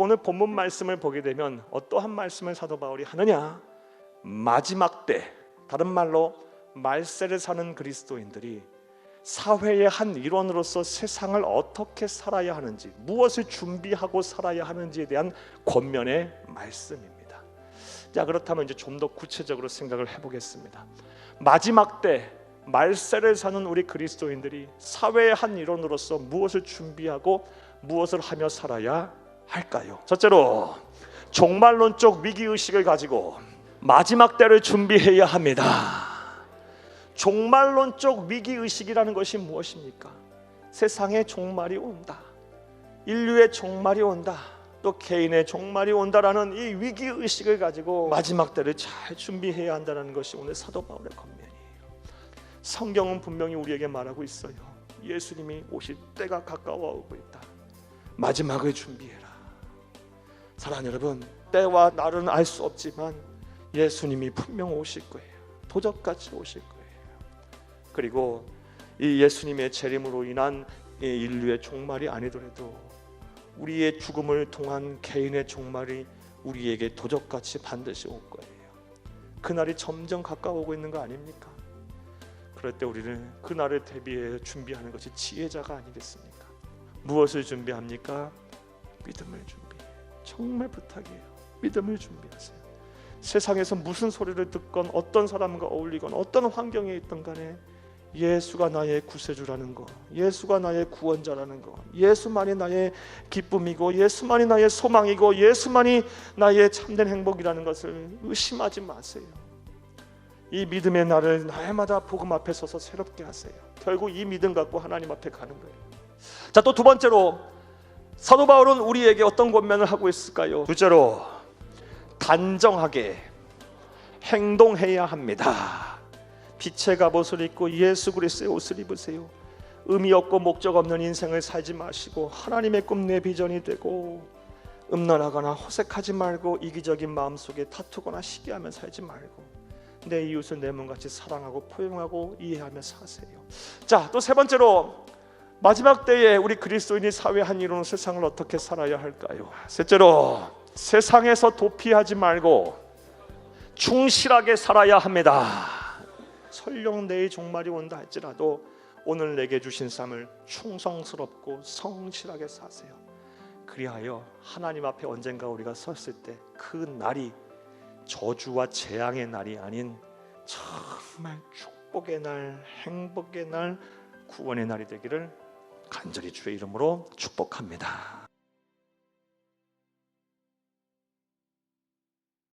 오늘 본문 말씀을 보게 되면 어떠한 말씀을 사도 바울이 하느냐? 마지막 때 다른 말로 말세를 사는 그리스도인들이 사회의 한 일원으로서 세상을 어떻게 살아야 하는지 무엇을 준비하고 살아야 하는지에 대한 권면의 말씀입니다. 자 그렇다면 이제 좀 더 구체적으로 생각을 해보겠습니다. 마지막 때 말세를 사는 우리 그리스도인들이 사회의 한 일원으로서 무엇을 준비하고 무엇을 하며 살아야 할까요? 첫째로 종말론적 위기 의식을 가지고 마지막 때를 준비해야 합니다. 종말론적 위기 의식이라는 것이 무엇입니까? 세상의 종말이 온다. 인류의 종말이 온다. 또 개인의 종말이 온다라는 이 위기 의식을 가지고 마지막 때를 잘 준비해야 한다는 것이 오늘 사도 바울의 권면이에요. 성경은 분명히 우리에게 말하고 있어요. 예수님이 오실 때가 가까워 오고 있다. 마지막을 준비해라. 사랑하는 여러분, 때와 날은 알 수 없지만 예수님이 분명 오실 거예요. 도적같이 오실 거예요. 그리고 이 예수님의 재림으로 인한 이 인류의 종말이 아니더라도 우리의 죽음을 통한 개인의 종말이 우리에게 도적같이 반드시 올 거예요. 그날이 점점 가까워오고 있는 거 아닙니까? 그럴 때 우리는 그날을 대비해 준비하는 것이 지혜자가 아니겠습니까? 무엇을 준비합니까? 믿음을 준비해. 정말 부탁이에요. 믿음을 준비하세요. 세상에서 무슨 소리를 듣건 어떤 사람과 어울리건 어떤 환경에 있던 간에 예수가 나의 구세주라는 거, 예수가 나의 구원자라는 거, 예수만이 나의 기쁨이고 예수만이 나의 소망이고 예수만이 나의 참된 행복이라는 것을 의심하지 마세요. 이 믿음의 날을 날마다 복음 앞에 서서 새롭게 하세요. 결국 이 믿음 갖고 하나님 앞에 가는 거예요. 자, 또 두 번째로 사도 바울은 우리에게 어떤 권면을 하고 있을까요? 둘째로 단정하게 행동해야 합니다. 빛의 갑옷을 입고 예수 그리스도의 옷을 입으세요. 의미 없고 목적 없는 인생을 살지 마시고 하나님의 꿈 내 비전이 되고 음란하거나 호색하지 말고 이기적인 마음 속에 다투거나 시기하며 살지 말고 내 이웃을 내 몸같이 사랑하고 포용하고 이해하며 사세요. 자, 또 세 번째로 마지막 때에 우리 그리스도인이 사회 한 일원으로 세상을 어떻게 살아야 할까요? 셋째로 세상에서 도피하지 말고 충실하게 살아야 합니다. 설령 내일 종말이 온다 할지라도 오늘 내게 주신 삶을 충성스럽고 성실하게 사세요. 그리하여 하나님 앞에 언젠가 우리가 섰을 때 그 날이 저주와 재앙의 날이 아닌 정말 축복의 날, 행복의 날, 구원의 날이 되기를 간절히 주의 이름으로 축복합니다.